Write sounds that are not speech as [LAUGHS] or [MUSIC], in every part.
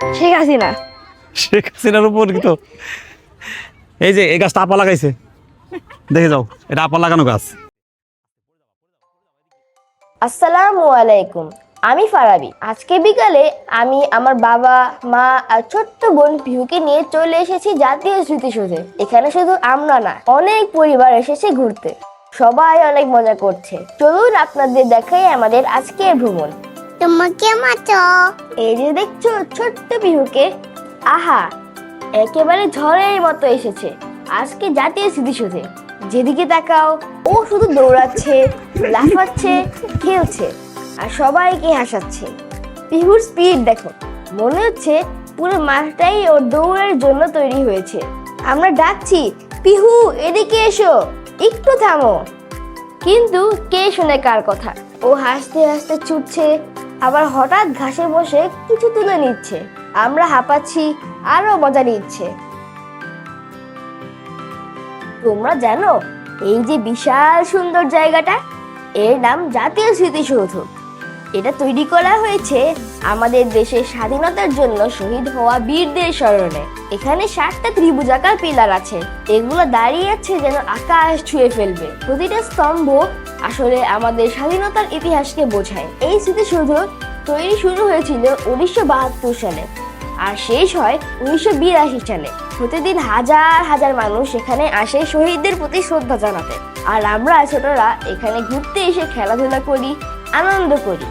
শেখ হাসিনা। শেখ হাসিনার উপর তো? এই যে এই গাছটা আপা লাগাইছে। দেখে যাও এটা আপা লাগানো গাছ। আসসালামু আলাইকুম আমি ফারাবি। আজকে বিকালে আমি আমার বাবা মা আর ছোট্ট বোন পিহুকে নিয়ে চলে এসেছি জাতীয় স্মৃতিসৌধে। এখানে শুধু আমরা না অনেক পরিবার এসেছে ঘুরতে। সবাই অনেক মজা করছে। চলুন আপনাদের দেখাই আমাদের আজকের ভ্রমণ। তোমাকে মাচো এই যে দেখছ, ছোট্ট পিহুকে আহা, একেবারে ঝড়ের মতো এসেছে। আজকে জাতীয় স্মৃতিসৌধে। যেদিকে তাকাও, ও শুধু দৌড়াচ্ছে, লাফাচ্ছে, খেলছে, আর সবাইকে হাসাচ্ছে। পিহুর স্পিড দেখো, মনে হচ্ছে পুরো মাঠটাই ওর দৌড়ের জন্য তৈরি হয়েছে। আমরা ডাকছি, পিহু, এদিকে এসো, একটু থামো। কিন্তু কে শুনে কার কথা? ও হাসতে হাসতে ছুটছে আবার হঠাৎ ঘাসে বসে কিছু তুলে নিচ্ছে। আমরা হাঁপাচ্ছি, আরও মজা নিচ্ছে। তোমরা জানো, এই যে বিশাল সুন্দর জায়গাটা, এর নাম জাতীয় স্মৃতিসৌধ। এটা তৈরি করা হয়েছে আমাদের দেশের স্বাধীনতার জন্য শহীদ হওয়া বীরদের স্মরণে। এখানে ষাটটা ত্রিভুজাকার পিলার আছে। এগুলো দাঁড়িয়ে আছে যেন আকাশ ছুঁয়ে ফেলবে। প্রতিটা স্তম্ভ আসলে আমাদের স্বাধীনতার ইতিহাসকে বোঝায়। এই স্মৃতিসৌধ তৈরি শুরু হয়েছিল উনিশশো বাহাত্তর সালে আর শেষ হয় উনিশশো বিরাশি সালে। প্রতিদিন হাজার হাজার মানুষ এখানে আসে শহীদদের প্রতি শ্রদ্ধা জানাতে। আর আমরা ছোটরা এখানে ঘুরতে এসে খেলাধুলা করি, আনন্দ করি।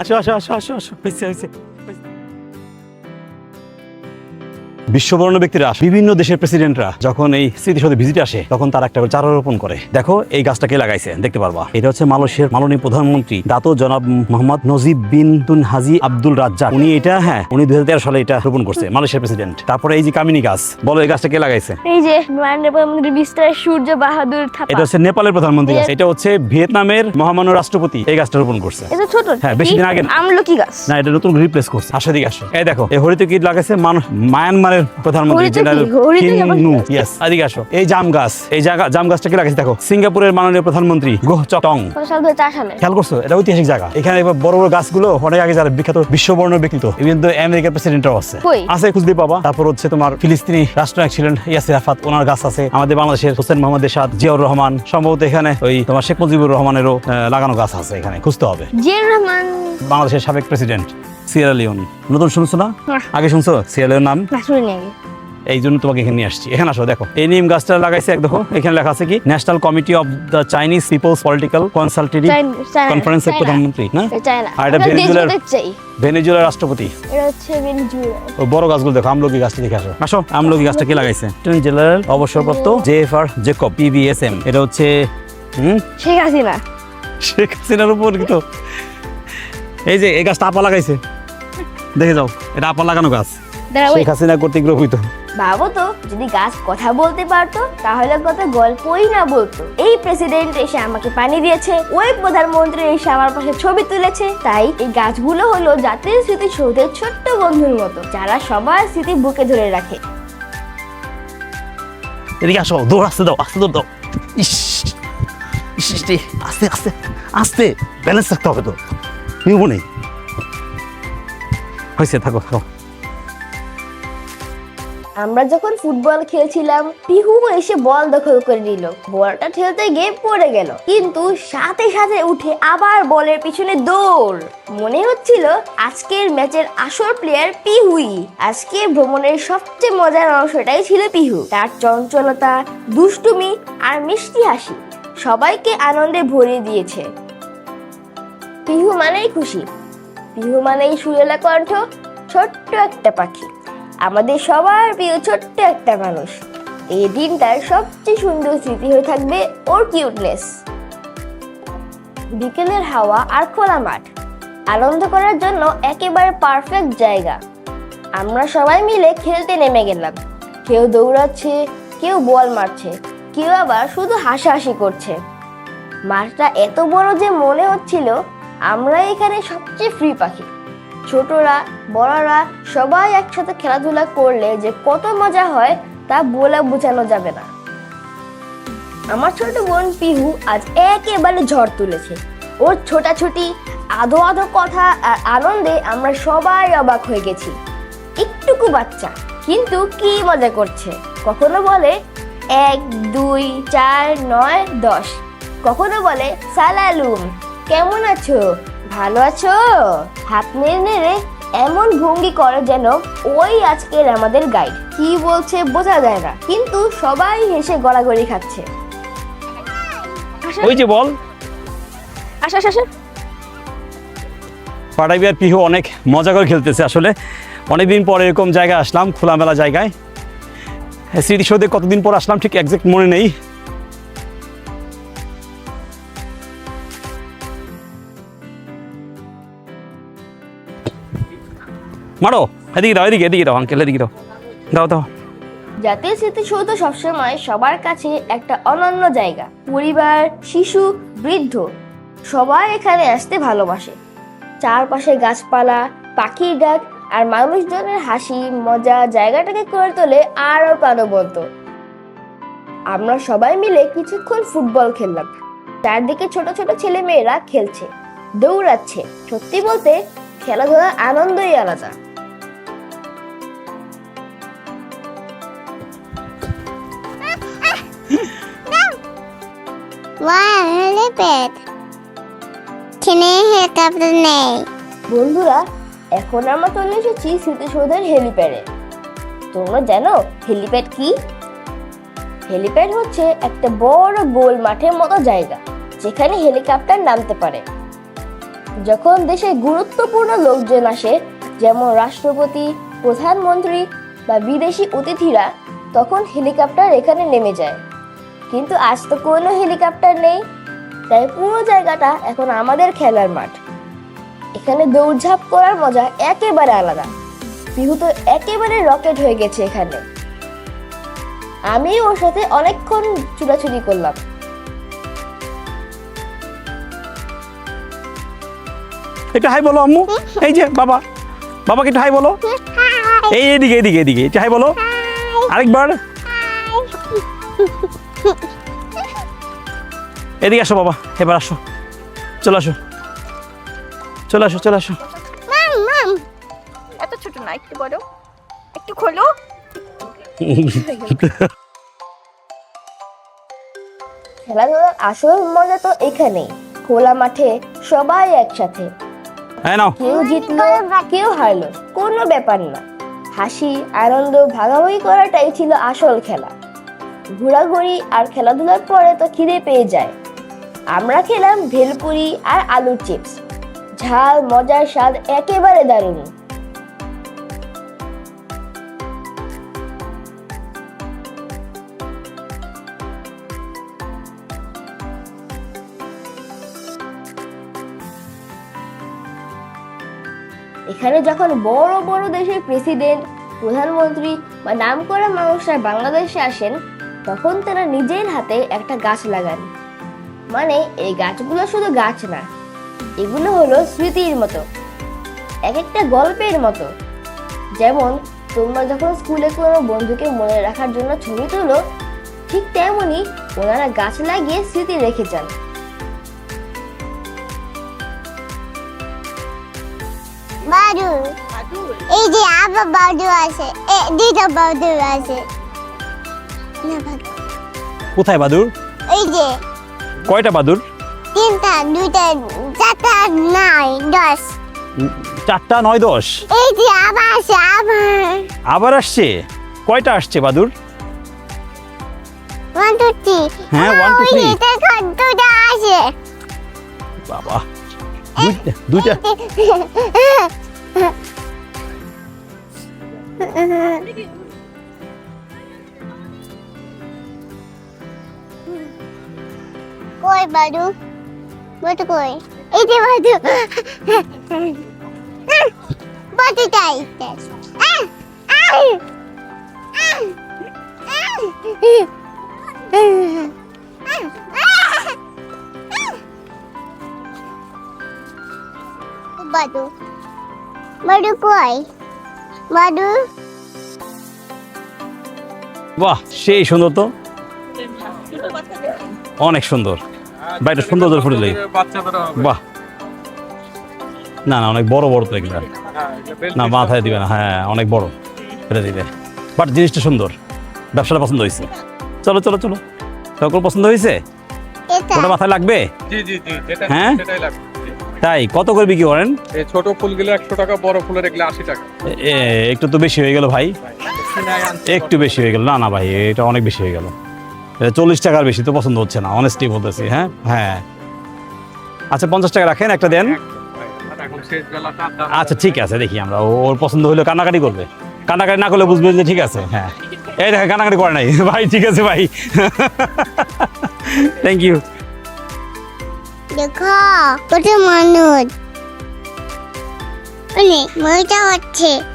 আসো আসো আসো আসো আসো। হয়েছে হয়েছে। বিশ্ববরণ্য ব্যক্তিরা বিভিন্ন দেশের প্রেসিডেন্টরা যখন এই স্মৃতিসৌধে ভিজিট আসে তখন তারা একটা চারা রোপণ করে। দেখো এই গাছটা কে লাগাইছে দেখতে পারবা? এটা হচ্ছে মালয়েশিয়ার মাননীয় প্রধানমন্ত্রী দাতো জনাব মোহাম্মদ নজিব বিন তুন হাজি আব্দুল রাজ্জাক। উনি এটা হ্যাঁ উনি দুই সালে এটা রোপণ করছে মালয়েশিয়ার প্রেসিডেন্ট তারপরে এই যে কামিনী গাছ বলো এই গাছটা কে লাগাইছে? এই যে প্রধানমন্ত্রী সূর্য বাহাদুর থাপা। এটা হচ্ছে নেপালের প্রধানমন্ত্রী গাছ এটা হচ্ছে ভিয়েতনামের মহামান্য রাষ্ট্রপতি এই গাছটা রোপণ করছে। এটা ছোট? হ্যাঁ, বেশি দিন আগে। আমলকি গাছ? না এটা নতুন রিপ্লেস করছে। আসো দিকে আসো এই দেখো এই হরিত কীট লাগাইছে? মান- মায়ানমারের প্রধানমন্ত্রী জেনারেল? ইয়েস এদিকে আসো। এই জাম গাছ এই জায়গা জাম গাছটা কি লাগাইছে দেখো? সিঙ্গাপুরের মাননীয় প্রধানমন্ত্রী গোহ চটং। খেয়াল করছ? এটা ঐতিহাসিক জায়গা। এখানে বড় বড় গাছগুলো অনেক আগে যারা বিখ্যাত বিশ্ববর্ণ ব্যক্তিত্ব কিন্তু আমেরিকার প্রেসিডেন্টও আছে। আছে খুঁজতে পাবা। তারপর হচ্ছে তোমার ফিলিস্তিনি রাষ্ট্রনায়ক ছিলেন ইয়াসির আরাফাত ওনার গাছ আছে আমাদের বাংলাদেশের হোসেন মোহাম্মদ এরশাদ জিয়াউর রহমান। সম্ভবত এখানে ওই তোমার শেখ মুজিবুর রহমানেরও লাগানো গাছ আছে এখানে। খুঁজতে হবে। জিয়াউর রহমান। বাংলাদেশের সাবেক প্রেসিডেন্ট সিয়েরা লিওন। নতুন শুনছো না। আগে শুনছো? সিয়েরা লিওন নাম? এই জন্য তোমাকে এখানে নিয়ে আসছি। এখানে আসো দেখো। এই নিম গাছটা লাগাইছে এক দেখো এখানে লেখা আছে কি? National committee of the Chinese people's political consultative কনফারেন্সের প্রধানমন্ত্রী না? আর এটা ভেনেজুয়েলার- ভেনেজুয়েলার রাষ্ট্রপতি। ও বড় গাছগুলো দেখো আমলকি গাছটা দেখে আসো। আসো আমলকি গাছটা কি লাগাইছে? জেনারেল অবসরপ্রাপ্ত জেএফআর জেকব পিবিএসএম এটা হচ্ছে হুম? শেখ হাসিনা। শেখ হাসিনার উপর তো এই যে এই গাছটা আপা লাগাইছে। দেখে যাও এটা আপা লাগানো গাছ। শেখ হাসিনা কর্তৃক রোপিত ভাবো তো যদি গাছ কথা বলতে পারতো তাহলে কত গল্পই না বলতো। এই প্রেসিডেন্ট এসে আমাকে পানি দিয়েছে ওই প্রধানমন্ত্রী এসে আমার পাশে ছবি তুলেছে। তাই এই গাছগুলো হলো জাতীয় স্মৃতিসৌধের ছোট্ট বন্ধুর মতো যারা সবার স্মৃতি বুকে ধরে রাখে। এদিকে আসো দৌড় আসতে দাও আসতে দৌড় দাও। ইস আস্তে আস্তে আস্তে। ব্যালেন্স রাখতে হবে তো। নিব নেই। হয়েছে, থাকো থাকো। আমরা যখন ফুটবল খেলছিলাম, পিহু এসে বল দখল করে নিল। বলটা ঠেলতে গিয়ে পড়ে গেল। কিন্তু সাথে সাথে উঠে আবার বলের পিছনে দৌড়। মনে হচ্ছিল আজকের ম্যাচের আসল প্লেয়ার পিহুই। আজকে ভ্রমণের সবচেয়ে মজার অংশটাই ছিল পিহু। তার চঞ্চলতা, দুষ্টুমি আর মিষ্টি হাসি। সবাইকে আনন্দে ভরিয়ে দিয়েছে। পিহু মানেই খুশি। পিহু মানেই সুরেলা কণ্ঠ, ছোট্ট একটা পাখি। আমাদের সবার প্রিয় ছোট্ট একটা মানুষ। এই দিনটার সবচেয়ে সুন্দর স্মৃতি হয়ে থাকবে ওর কিউটনেস বিকেলের হাওয়া আর খোলা মাঠ। আনন্দ করার জন্য একেবারে পারফেক্ট জায়গা। আমরা সবাই মিলে খেলতে নেমে গেলাম। কেউ দৌড়াচ্ছে, কেউ বল মারছে, কেউ আবার শুধু হাসাহাসি করছে। মাঠটা এত বড় যে মনে হচ্ছিল আমরা এখানে সবচেয়ে ফ্রি পাখি। ছোটরা, বড়রা সবাই একসাথে খেলাধুলা করলে যে কত মজা হয় তা বলে বোঝানো যাবে না। আমার ছোট বোন পিহু আজ একেবারে ঝড় তুলেছে। ওর ছোটাছুটি আধো আধো কথা আর আনন্দে আমরা সবাই অবাক হয়ে গেছি। একটুকু বাচ্চা, কিন্তু কি মজা করছে? কখনো বলে, এক, দুই, চার, নয়, দশ। কখনো বলে, সালালুম। কেমন আছো? ভালো আছো? হাত নেড়ে নেড়ে এমন ভঙ্গি করে যেন ওই আজকের আমাদের গাইড কি বলছে বোঝা যায় না কিন্তু সবাই হেসে গড়াগড়ি খাচ্ছে। ওই যে বল। আসা আসা আসা। পাটাবি আর পিহু অনেক মজা করে খেলতেছে আসলে। অনেকদিন পর এরকম জায়গায় আসলাম খোলামেলা জায়গায়। হ্যাঁ, স্মৃতিসৌধে কতদিন পর আসলাম ঠিক একজ্যাক্ট মনে নেই। মারো, এদিকে দাও, এদিকে এদিকে দাও আঙ্কেল এদিকে দাও। দাও দাও। জাতীয় স্মৃতিসৌধ সবসময় সবার কাছে একটা অনন্য জায়গা। পরিবার, শিশু, বৃদ্ধ, সবাই এখানে আসতে ভালোবাসে। চারপাশে গাছপালা, পাখির ডাক আর মানুষজনের হাসি, মজা জায়গাটাকে করে তোলে আরও প্রাণবন্ত। আমরা সবাই মিলে কিছুক্ষণ ফুটবল খেললাম। চারদিকে ছোট ছোট ছেলে মেয়েরা খেলছে, দৌড়াচ্ছে। সত্যি বলতে, খেলাধুলার আনন্দই আলাদা। এখানে হেলিকপ্টার নেই বন্ধুরা, এখন আমরা চলে এসেছি স্মৃতিসৌধের হেলিপ্যাডে তোমরা জানো হেলিপ্যাড কি? হেলিপ্যাড হচ্ছে একটা বড় গোল মাঠের মতো জায়গা, যেখানে হেলিকপ্টার নামতে পারে। যখন দেশে গুরুত্বপূর্ণ লোকজন আসে, যেমন রাষ্ট্রপতি, প্রধানমন্ত্রী বা বিদেশি অতিথিরা, তখন হেলিকপ্টার এখানে নেমে যায়। কিন্তু আজ তো কোনো হেলিকপ্টার নেই। তাই পুরো জায়গাটা এখন আমাদের খেলার মাঠ। এখানে দৌড়ঝাঁপ করার মজা একেবারে আলাদা। পিহু তো একেবারে রকেট হয়ে গেছে এখানে। আমি ওর সাথে অনেকক্ষণ চুরাচুরি করলাম। একটু হাই বলো আম্মু। এই যে বাবা। বাবাকে একটু হাই বলো। এই এদিকে এদিকে এদিকে। একটু হাই বলো। আরেকবার। এদিকে আসো বাবা এবার আসো। চলে আসো। চলে আসো চলে আসো। মাম মাম এত ছোট না একটু বড়। একটু খোলো। খেলাধুলার আসল মজা তো এখানেই। খোলা মাঠে সবাই একসাথে। হ্যাঁ কেউ জিতলো কেউ হারলো কোনো ব্যাপার না। হাসি আনন্দ ভাগাভাগি করাটাই ছিল আসল খেলা। ঘোরাঘুরি আর খেলাধুলার পরে তো খিদে পেয়ে যায়। আমরা খেলাম ভেলপুরি আর আলুর চিপস। ঝাল, মজার স্বাদ একেবারে দারুণ। এখানে যখন বড় বড় দেশের প্রেসিডেন্ট প্রধানমন্ত্রী বা নামকরা মানুষরা বাংলাদেশে আসেন তখন তারা নিজের হাতে একটা গাছ লাগান। মানে এই গাছগুলো শুধু গাছ না এগুলো হলো স্মৃতির মতো এক একটা গল্পের মতো। যেমন তোমরা যখন স্কুলে কোনো বন্ধুকে মনে রাখার জন্য ছবি তোলো ঠিক তেমনই ওনারা গাছ লাগিয়ে স্মৃতি রেখে যান। বাদু এই যে আবার বাদু আছে এ দুইটা বাদু আছে। কোথায় বাদুর এই যে কয়টা বাদুর তিনটা দুইটা চারটা নয় দশ। চারটা নয় দশ? এই যে আবার আছে আবার। আবার আসছে? কয়টা আসছে বাদুর ওয়ান টু থ্রি হ্যাঁ, one, two, three. দুইটা আছে বাবা দুইটা দুইটা। [LAUGHS] কই বাদু বাদু কই? এই বাদু বাদু তাই। বাদু বাদু কই? বাদু বাহ, সেই সুন্দর তো। অনেক সুন্দর। বাড়িটা সুন্দর করে ফুটে লাগে বাহ। না না অনেক বড় বড় তো এগুলা। হ্যাঁ, না মাথায় দিবে না। হ্যাঁ অনেক বড়। এটা দিবে। বাট জিনিসটা সুন্দর। ব্যবসাটা পছন্দ হয়েছে। চলো চলো চলো। সকল পছন্দ হয়েছে? ওটা মাথায় লাগবে? হ্যাঁ? তাই কত করে বিক্রি করেন? এই ছোট ফুলগুলো একশো টাকা বড় ফুলের এগুলো আশি টাকা। একটু তো বেশি হয়ে গেল ভাই। একটু বেশি হয়ে গেল। না না ভাই এটা অনেক বেশি হয়ে গেল। চল্লিশ টাকার বেশি তো পছন্দ হচ্ছে না অনেস্টলি বলতেছি হ্যাঁ? হ্যাঁ। আচ্ছা পঞ্চাশ টাকা রাখেন, একটা দেন। আচ্ছা ঠিক আছে, দেখি আমরা। ওর পছন্দ হলে কান্নাকাটি করবে। কান্নাকাটি না করলে বুঝবে যে ঠিক আছে হ্যাঁ। এই দেখেন, কান্নাকাটি করে নাই। [LAUGHS] ভাই, ঠিক আছে, ভাই। [LAUGHS] থ্যাংক ইউ দেখো, কত মানুষ। মজা হচ্ছে।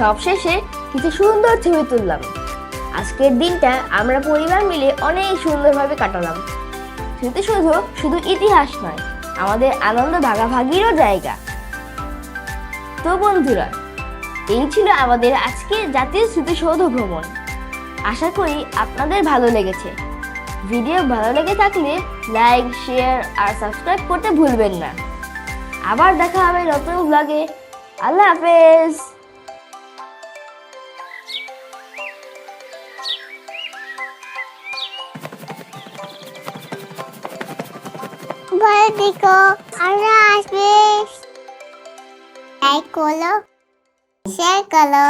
সবশেষে কিছু সুন্দর ছবি তুললাম। আজকের দিনটা আমরা পরিবার মিলে অনেক সুন্দরভাবে কাটালাম। স্মৃতিসৌধ শুধু ইতিহাস নয়, আমাদের আনন্দ ভাগাভাগিরও জায়গা। তো বন্ধুরা, এই ছিল আমাদের আজকে জাতীয় স্মৃতিসৌধ ভ্রমণ। আশা করি আপনাদের ভালো লেগেছে। ভিডিও ভালো লেগে থাকলে লাইক, শেয়ার আর সাবস্ক্রাইব করতে ভুলবেন না। আবার দেখা হবে নতুন ব্লগে আল্লাহ হাফেজ! ভালো দেখো আমরা আসবে। লাইক করো শেয়ার করো।